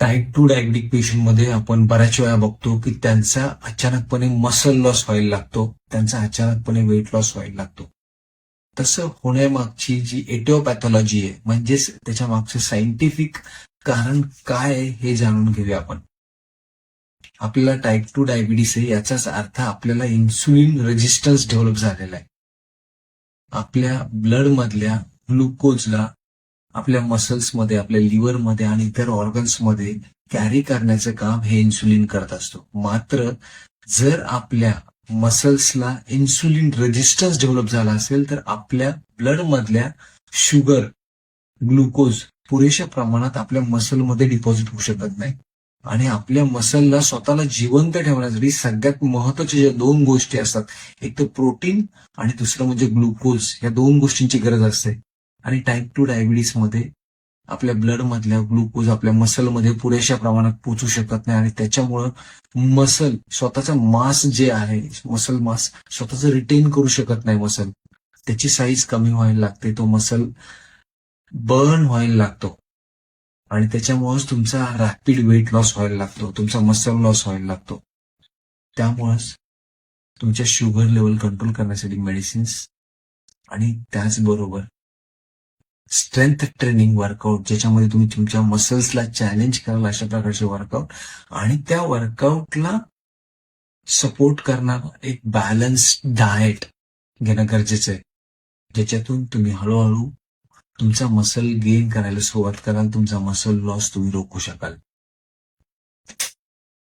Type two diabetic पेशंटमध्ये आपण बऱ्याच वेळा बघतो की त्यांचा अचानकपणे मसल लॉस व्हायला लागतो. त्यांचा अचानकपणे वेट लॉस व्हायला लागतो. तसं होण्यामागची जी एटिओपॅथॉलॉजी आहे म्हणजेच त्याच्या मागचं सायंटिफिक कारण काय आहे हे जाणून घेऊया आपण. आपल्याला टाईप टू डायबिटीस आहे याचाच अर्थ आपल्याला इन्सुलिन रेजिस्टन्स डेव्हलप झालेला आहे. आपल्या ब्लड मधल्या ग्लुकोजला आपल्या मसल्समध्ये आपल्या लिव्हरमध्ये आणि इतर ऑर्गन्समध्ये कॅरी करण्याचं काम हे इन्सुलिन करत असतो. मात्र जर आपल्या मसल्सला इन्सुलिन रेजिस्टन्स डेव्हलप झाला असेल तर आपल्या ब्लड मधल्या शुगर ग्लुकोज पुरेशा प्रमाणात आपल्या मसलमध्ये डिपॉझिट होऊ शकत नाही. आणि आपल्या मसलला स्वतःला जिवंत ठेवण्यासाठी सगळ्यात महत्त्वाच्या ज्या दोन गोष्टी असतात एक तर प्रोटीन आणि दुसरं म्हणजे ग्लुकोज या दोन गोष्टींची गरज असते. आणि टाईप टू डायबिटीसमध्ये आपल्या ब्लडमधल्या ग्लुकोज आपल्या मसलमध्ये पुरेशा प्रमाणात पोचू शकत नाही आणि त्याच्यामुळं मसल स्वतःचा मास जे आहे मसल मास स्वतःच रिटेन करू शकत नाही मसल त्याची साईज कमी व्हायला लागते तो मसल बर्न व्हायला लागतो. आणि त्याच्यामुळेच तुमचा रॅपिड वेट लॉस व्हायला लागतो तुमचा मसल लॉस व्हायला लागतो. त्यामुळेच तुमच्या शुगर लेवल कंट्रोल करण्यासाठी मेडिसिन्स आणि त्याचबरोबर स्ट्रेंथ ट्रेनिंग वर्कआउट ज्याच्यामध्ये तुम्ही तुमच्या मसल्सला चॅलेंज कराल अशा प्रकारचे वर्कआउट आणि त्या वर्कआउटला सपोर्ट करणारा एक बॅलन्स डाएट घेणं गरजेचं आहे. ज्याच्यातून तुम्ही हळूहळू तुमचा मसल गेन करायला सुरुवात कराल तुमचा मसल लॉस तुम्ही रोखू शकाल.